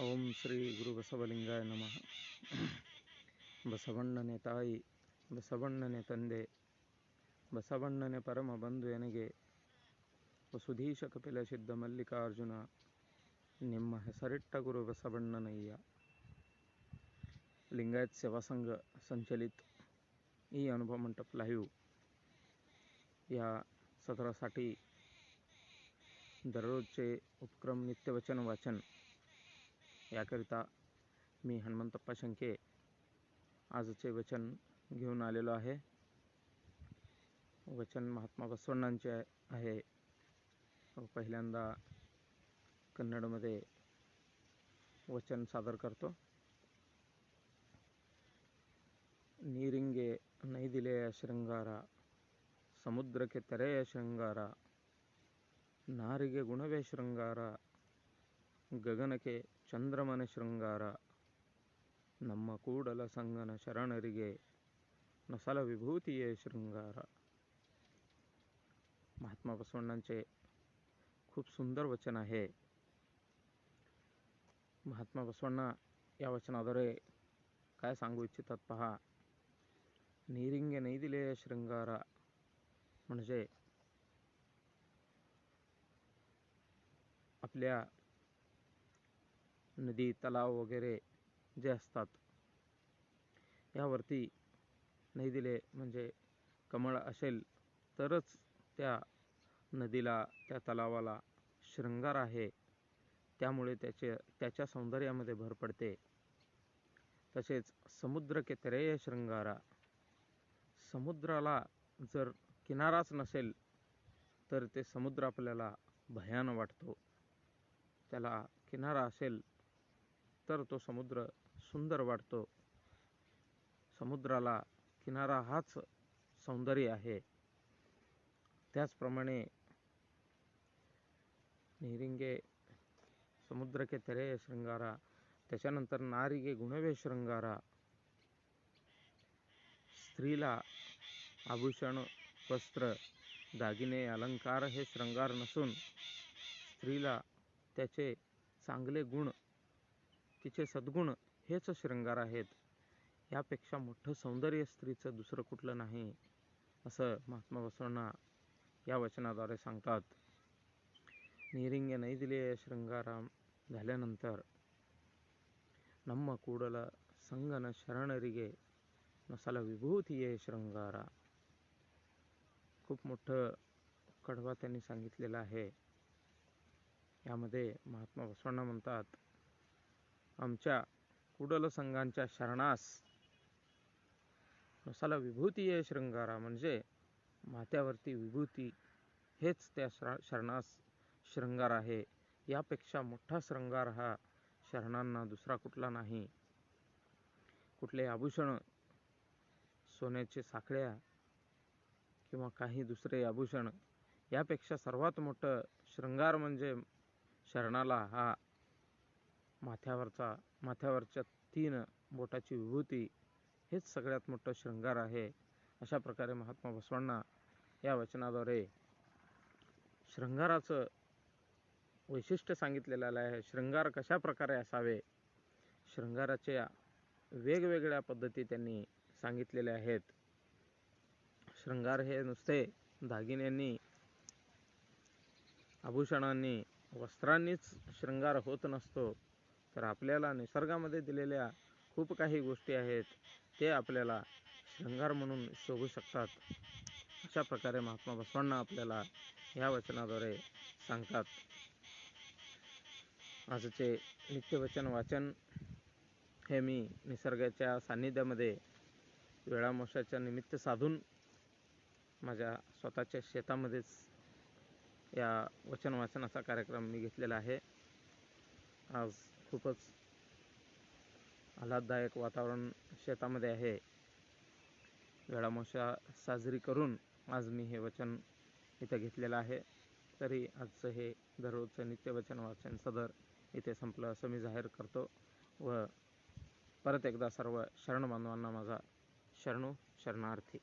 ಓಂ ಶ್ರೀ ಗುರು ಬಸವಲಿಂಗಾಯ ನಮಃ. ಬಸವಣ್ಣನೆ ತಾಯಿ, ಬಸವಣ್ಣನೆ ತಂದೆ, ಬಸವಣ್ಣನೆ ಪರಮ ಬಂಧು ಎನಗೆ, ವಸುಧೀಶ ಕಪಿಲ ಸಿದ್ಧ ಮಲ್ಲಿಕಾರ್ಜುನ, ನಿಮ್ಮ ಹೆಸರಿಟ್ಟ ಗುರು ಬಸವಣ್ಣನಯ್ಯ. ಲಿಂಗಾಯತ್ ಸೇವಾ ಸಂಘ ಈ ಅನುಭವ ಮಂಟಪ ಲೈವ್ ಯಾ लाईव्ह ಸಾಟಿ सत्रासाठी ಉಪಕ್ರಮ ನಿತ್ಯ ವಚನ. वाचन याकरिता मी हनुमंतप्पा शंके आजचे वचन घेऊन आलेलो आहे वचन महात्मा बसवण्णांचे आहे पहिल्यांदा कन्नडमध्ये वचन सादर करतो ನೀರಿಂಗೆ ನೈದಿಲೆಯ ಶೃಂಗಾರ ಸಮುದ್ರಕ್ಕೆ ತೆರೆಯ ಶೃಂಗಾರ ನಾರಿಗೆ ಗುಣವೇ ಶೃಂಗಾರ ಗಗನಕ್ಕೆ ಚಂದ್ರಮನ ಶೃಂಗಾರ ನಮ್ಮ ಕೂಡಲ ಸಂಗನ ಶರಣರಿಗೆ ನಸಲ विभूतीये शृंगार महात्मा बसवण्णांचे खूप सुंदर वचन आहे महात्मा बसवण्णा या वचनाद्वारे काय सांगू इच्छितात पहा ನೀರಿಂಗೆ ನೈದಿಲೆಯ ಶೃಂಗಾರ म्हणजे आपल्या नदी तलाव वगैरे जे असतात यावरती नैदिले म्हणजे कमळ असेल तरच त्या नदीला त्या तलावाला शृंगार आहे. त्यामुळे त्याचे त्याच्या सौंदर्यामध्ये भर पडते. तसेच समुद्र के तरेय शृंगारा. समुद्राला जर किनाराच नसेल तर ते समुद्र आपल्याला भयान वाटतो. त्याला किनारा असेल तर तो समुद्र सुंदर वाटतो. समुद्राला किनारा हाच सौंदर्य आहे. त्याचप्रमाणे निरिंगे समुद्र के तेरे शृंगारा त्याच्यानंतर नारिगे गुणवे शृंगारा स्त्रीला आभूषण वस्त्र दागिने अलंकार हे शृंगार नसून स्त्रीला त्याचे चांगले गुण तिचे सद्गुण हेच शृंगार आहेत यापेक्षा मोठं सौंदर्य स्त्रीचं दुसरं कुठलं नाही असं महात्मा बसवण्णा या वचनाद्वारे सांगतात ನೀರಿಂಗೆ ನೈದಿಲೆಯ ಶೃಂಗಾರ झाल्यानंतर ನಮ್ಮ ಕೂಡಲ ಸಂಗನ ಶರಣರಿಗೆ नसाला विभूती आहे शृंगार खूप मोठं कडवा त्यांनी सांगितलेलं आहे यामध्ये महात्मा बसवण्णा म्हणतात आमच्या कुडल संघांच्या शरणास. नसाला विभूती आहे शृंगारा म्हणजे माथ्यावरती विभूती. हेच त्या शरणास शृंगार आहे. यापेक्षा मोठा शृंगार हा शरणांना दुसरा कुठला नाही. कुठले आभूषण सोन्याचे साखळ्या किंवा काही दुसरे आभूषण यापेक्षा सर्वात मोठं शृंगार म्हणजे शरणाला हा माथ्यावरचा माथ्यावरच्या तीन बोटाची विभूती हेच सगळ्यात मोठं शृंगार आहे अशा प्रकारे महात्मा बसवण्णा या वचनाद्वारे शृंगाराचं वैशिष्ट्य सांगितलेलं आहे. शृंगार कशा प्रकारे असावे? शृंगाराच्या वेगवेगळ्या पद्धती त्यांनी सांगितलेल्या आहेत. शृंगार हे नुसते दागिन्यांनी आभूषणांनी वस्त्रांनीच शृंगार होत नसतो. तर आपल्याला निसर्गामध्ये दिलेल्या खूप काही गोष्टी आहेत ते आपल्याला शृंगार म्हणून शोभू शकतात. अशा प्रकारे महात्मा बसवांना आपल्याला ह्या वचनाद्वारे सांगतात. आजचे नित्यवचन वाचन हे मी निसर्गाच्या सान्निध्यामध्ये वेळामोशाच्या निमित्त साधून माझ्या स्वतःच्या शेतामध्येच या वचन वाचनाचा कार्यक्रम मी घेतलेला आहे. आज खूपच आल्हाददायक वातावरण शेतामध्ये आहे. वेळामोशा साजरी करून आज मी हे वचन इथं घेतलेलं आहे. तरी आजचं हे दररोजचं नित्यवचन वाचन सदर इथे संपलं असं मी जाहीर करतो. व परत एकदा सर्व शरण बांधवांना माझा शरणू शरणार्थी.